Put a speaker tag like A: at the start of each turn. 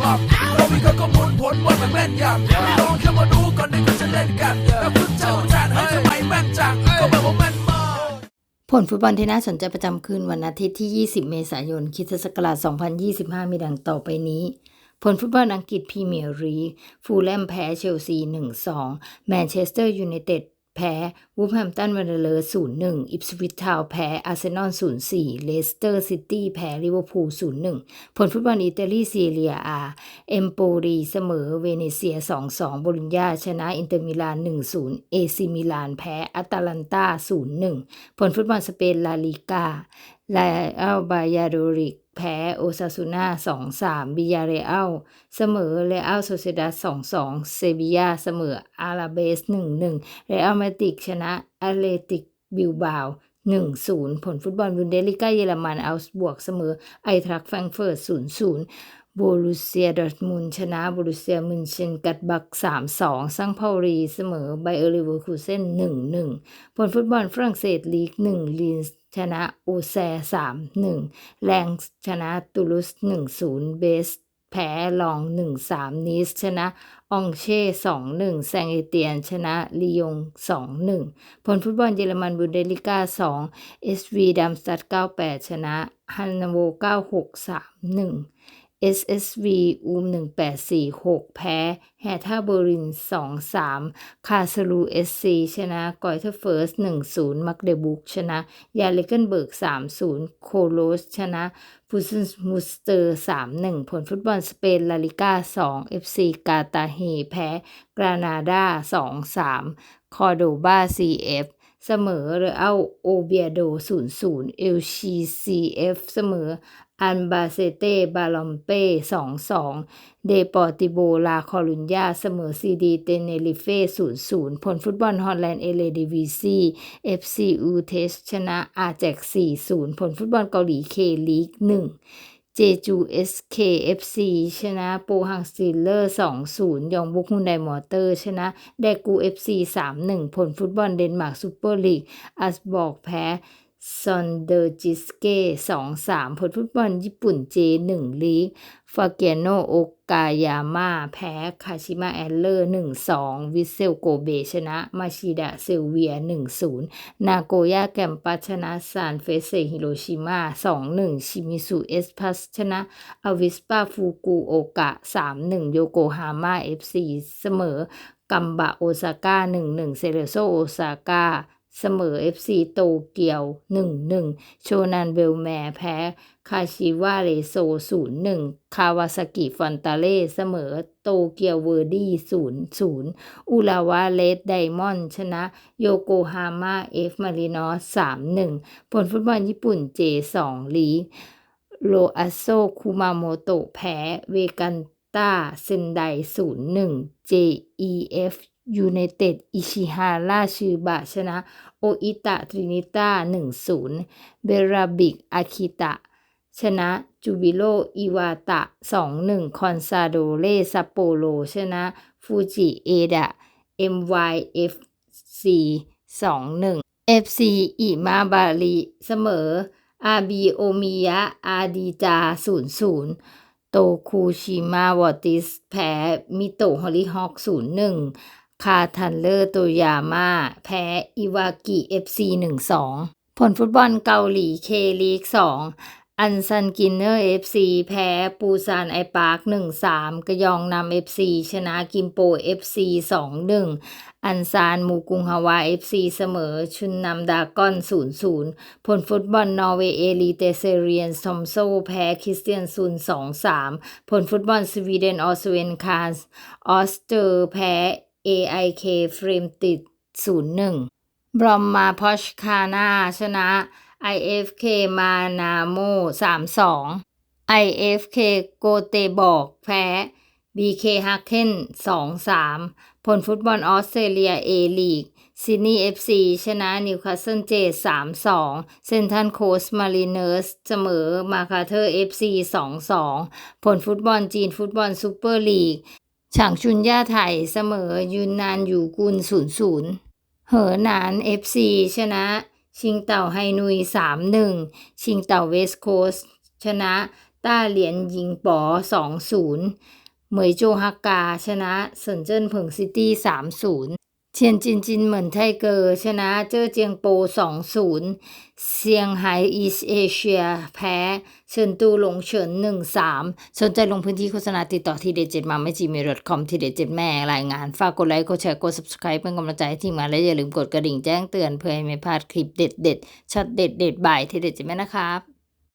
A: หลับเรามีข้อมูลผลว่ามันแม่นยำลองแค่มาดูก่อนที่เขาจะเล่นกันแล้วคุณเจ้าจานให้ทำไมแม่นจังก็แบบว่าแม่นมาก
B: ผลฟุตบอลที่น่าสนใจประจำคืนวันอาทิตย์ที่ 20 เมษายนคิศักราช 2025 มีดังต่อไปนี้ ผลฟุตบอลอังกฤษพรีเมียร์ลีกฟูลแลมแพ้เชลซี 1-2 แมนเชสเตอร์ยูไนเต็ด พ้ วูฟแฮมตันวันเดอร์0-1อิปสวิททาวแพ้ อาร์เซนอล0-4เลสเตอร์ซิตี้แพ้ลิเวอร์พูล0-1ผลฟุตบอลอิตาลีซีเรียอาเอมโปรีเสมอเวเนเซีย2-2โบลิญญาชนะอินเตอร์มิลาน1-0เอซิมิลานแพ้อัตแลนตา0-1ผลฟุตบอลสเปนลาลิกาลาอัลบายาโดริก แพ้โอซาซูนา2-3บิยาเรอัลเสมอเรอัลโซเซดา2-2เซบียาเสมออาราเบส1-1เรอัลมาติกชนะอเลติกบิลบาว1-0ผลฟุตบอลบุนเดลิก้าเยอรมันอัลส์บวกเสมอไอทรักแฟรงเฟิร์ต0-0 โบรุเซียดอร์ทมุนชนะบรุเซียมุนเชนกัดบัก 3-2 ซังเปารีเสมอไบเออร์ลิเวอร์คูเซน1-1 ผลฟุตบอลฝรั่งเศสลีก 1 ลีนชนะโอแซ 3-1 แรงชนะตูลุส1-0 เบสแพ้ลอง 1-3 นิสชนะอองเช่ 2-1 แซงเอเตียน ชนะลียง 2-1 ผลฟุตบอลเยอรมันบุนเดลิก้า 2 SV ดัมสตัด98 ชนะฮันนาโว 96 3-1 SSV อูม 1846 แพ้แฮท่าเบอริน 2-3 คาสลู SC ชนะกอยเทอร์เฟิร์ส 1-0 มักเดบุกชนะ ยาเลเกนเบิร์ก 3-0 โคโลส ชนะฟูซนมูสเตอร์ 3-1 ผลฟุตบอลสเปน ลาลิก้า 2 FC กาตาเฮแพ้ กรานาดา 2-3 คอโดบา CF เสมอเรอัลโอเบียโด 0-0 เอลชีซีเอฟเสมอ อันบาเซเต บาลอมเป้2-2เดปอร์ติโบ ลาคอลุญญา เสมอซีดี เตเนริเฟ่0-0ผลฟุตบอลฮอลแลนด์ เอเลดิวีซีเอฟซีอูเทส ชนะ อาแจก4-0ผลฟุตบอลเกาหลีเคลีก1เจจู SKFC ชนะโปฮังสติลเลอร์2-0ยองบุกฮุนไดมอเตอร์ ชนะ แดกู FC 3-1ผลฟุตบอลเดนมาร์กซูเปอร์ลีกอัสบอกแพ้ ซอนเดอร์จิสเก้2-3ผลฟุตบอลญี่ปุ่น J1 ลีกฟาเกียโนโอกายาม่าแพ้คาชิมาแอลเลอร์1-2วิเซลโกเบชนะ มาชิดะเซลเวีย1-0นย์นาโกย่าแกมปัชนะซานเฟเซฮิโรชิมา2-1ชิมิสุเอสพัสชนะอวิสปาฟูกุโอกะ3-1โยโกฮาม่า FC เสมอกัมบะโอซาก้า1-1เซเรโซโอซาก้า เสมอ FC โตเกียว 1-1 โชนันเบลแมร์แพ้ คาชิวาเรโซ 0-1 คาวาซากิฟอนตาเล่ เสมอโตเกียวเวอร์ดี้ 0-0 อุลาวาเลสไดมอนด์ชนะ โยโกฮาม่าเอฟมารินอส 3-1 ผลฟุตบอลญี่ปุ่น J2 ลีโรอัสโซคุมาโมโตะแพ้ เวกันตาเซนได 0-1 JEF ยูไนเต็ดอิชิฮาราชือบะชนะ โออิตะทรินิต้า1-0 เบราบิกอาคิตะ ชนะ จูบิโลอิวาตะ 2-1 คอนซาโดเรซัปโปโรชนะ ฟูจิเอดะ MYFC 2-1 FC อิมาบาริเสมออาบีโอมิยะ อาดีจา 0-0โตคูชิมาวอติส แพ้ มิโตฮอลลีฮอก 0-1 คาทันเลอร์โตยาม่าแพ้อิวากิ FC 1-2ผลฟุตบอลเกาหลีเคลีก2อันซันกินเนอร์ FC แพ้ปูซานไอปาร์ค1-3กระยองนำ FC ชนะกิมโป FC 2-1อันซานมูกุงฮาวา FC เสมอ ชุนนำดากอน0-0ผลฟุตบอลนอร์เวย์เอลีเตเซเรียนซอมโซแพ้คริสเตียนซุน2-3ผลฟุตบอลสวีเดนออสเวนคาสออสเตอร์แพ้ AIK ฟรีมติด 0-1 บรอมมาพอชคานาชนะ IFK มานาโม 3-2 IFK โกเตบอกแพ้ BK ฮักเคน2-3 ผลฟุตบอลออสเตรเลีย A ลีกซิดนีย์ FC ชนะนิวคาสเซิลเจ3-2เซนทันโคสมารีเนอร์สเสมอมาคาเทอร์ FC 2-2ผลฟุตบอลจีนฟุตบอลซูเปอร์ลีก ฉางชุนย่าไทยเสมอยุนนานอยู่กุล0-0เหอหนานเอฟซีชนะ ชิงเต่าไฮนุย3-1ชิงเต่าเวสต์โคสต์ชนะต้าเหรียญยิงป๋อ2-0เหมยโจฮากา ชนะเซินเจิ้นเผิงซิตี้3-0 เทียนจินจินเหมินไทเกอร์ชนะเจ้อเจียงโป 2-0 เซียงไฮ้อีสเอเชียแพ้เฉินตูหลงเฉิน 1-3 สนใจลงพื้นที่โฆษณาติดต่อที่เดเจ็ดมาไม่จีเมลคอมที่เดเจ็ดแม่รายงาน ฝากกดไลค์ กดแชร์ กด subscribe เป็นกำลังใจให้ทีมงานและอย่าลืมกดกระดิ่งแจ้งเตือนเพื่อให้ไม่พลาดคลิปเด็ดๆช็อตเด็ดๆบ่ายที่เดเจ็ดแม่นะครับ